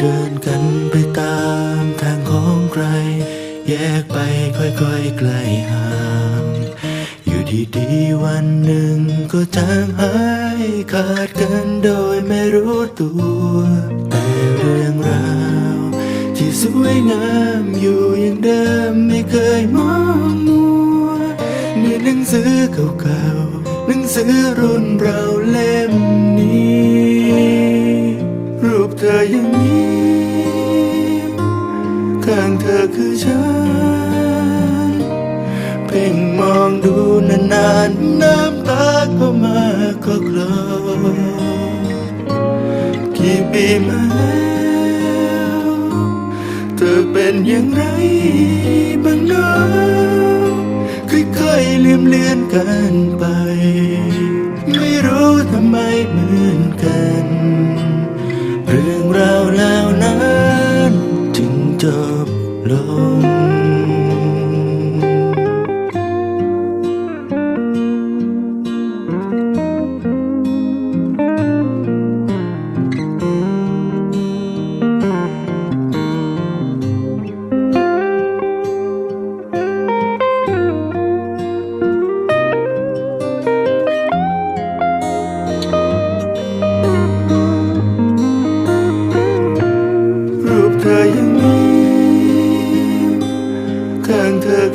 เดินกันไปตามทางของใคร แยกไปค่อยๆไกลห่าง อยู่ดีๆวันหนึ่งก็จางหายขาดกันโดยไม่รู้ตัว แต่เรื่องราว ที่สวยงามอยู่อย่างเดิมไม่เคยมองมัวในหนังสือเก่าๆหนังสือรุ่นเราเล่มนี้ รูปเธอยังมีข้างเธอคือฉัน เพ่งมองดูนานๆ น้ำตาก็มาก็กลอกี่ปีมาแล้วเธอเป็นอย่างไรบ้างเนะค่อยๆลืมเลือนกันไป ไม่รู้ทำไมเหมือนกัน รื่องราวแล้วนั้น ถึงจบลง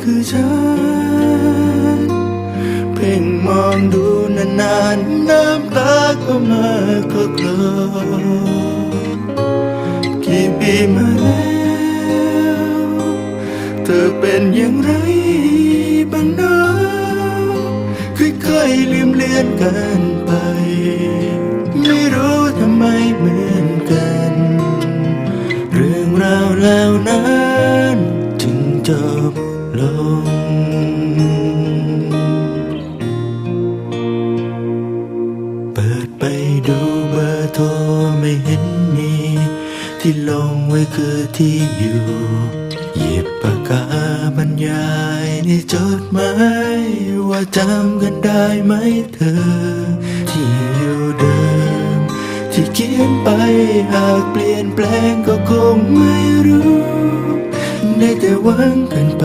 คือฉัน เพ่งมองดูนานๆน้ำตาก็มาก็กลอกี่ปีมาแล้ว เธอเป็นอย่างไรบ้างเนะค่อยๆลืมเลือนกันไป ไม่รู้ทำไมเหมือน จดหมายว่าจำกันได้ไหมเธอ ที่อยู่เดิม ที่เขียนไปหากเปลี่ยนแปลงก็คงไม่รู้ ได้แต่หวังกันไป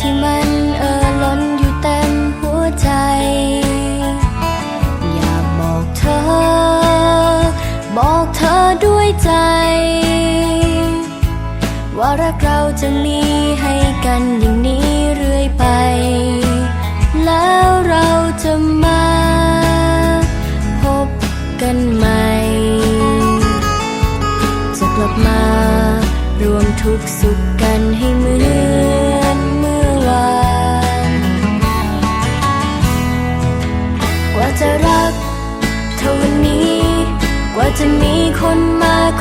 ที่มันเอ่อล้นอยู่เต็มหัวใจ อยากบอกเธอ บอกเธอด้วยใจ ว่ารักเราจะมีให้กันอย่างนี้เรื่อยไป แล้วเราจะมาพบกันใหม่ จะกลับมารวมทุกสุข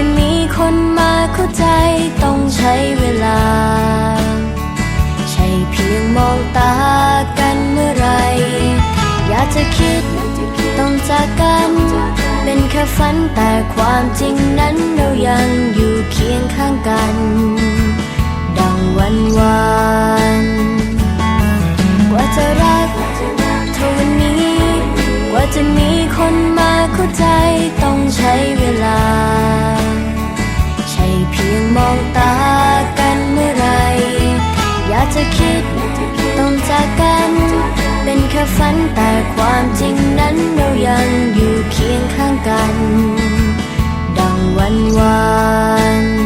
จะมีคนมาเข้าใจต้องใช้เวลา ใช่เพียงมองตากันเมื่อไร อยากจะคิดต้องจากกัน เป็นแค่ฝันแต่ความจริงนั้นเรายังอยู่เคียงข้างกัน ดังวันวานกว่าจะรักเท่าวันนี้ กว่าจะมีคนมาเข้าใจต้องใช้เวลา ยังมองตากันเมื่อไร อยากจะคิดต้องจากกัน เป็นแค่ฝันแต่ความจริงนั้นเรายังอยู่เคียงข้างกัน ดังวันวาน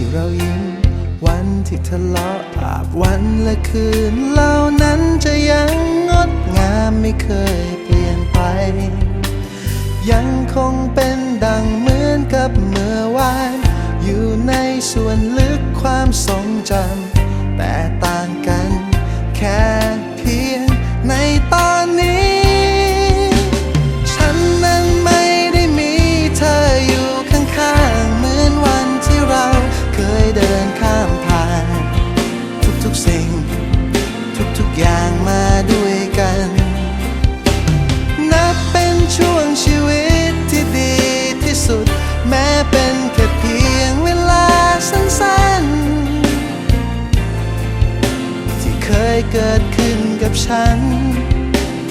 ที่เรายิ้มวันที่ทะเลาะอาบวันและคืนเหล่านั้นจะยังงดงามไม่เคยเปลี่ยนไป ยังคงเป็นดังเหมือนกับเมื่อวาน อยู่ในส่วนลึกความทรงจำแต่ตา เกิดขึ้นกับฉัน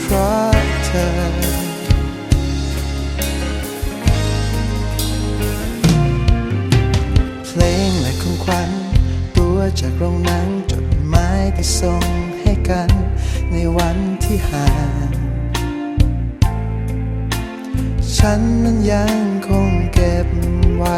เพราะเธอ เพลงและของขวัญตัวจากโรงหนังจดหมายที่ส่งให้กัน ในวันที่ห่างฉันนั้นยังคงเก็บไว้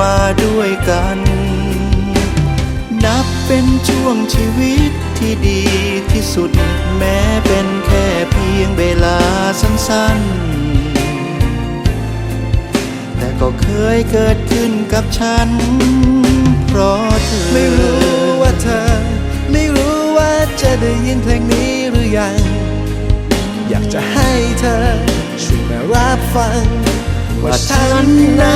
มาด้วยกัน นับเป็นช่วงชีวิตที่ดีที่สุด แม้เป็นแค่เพียงเวลาสั้นๆ แต่ก็เคยเกิดขึ้นกับฉัน เพราะเธอ ไม่รู้ว่าเธอ ไม่รู้ว่าจะได้ยินเพลงนี้หรือยัง อยากจะให้เธอช่วยมารับฟังว่าฉันนั้น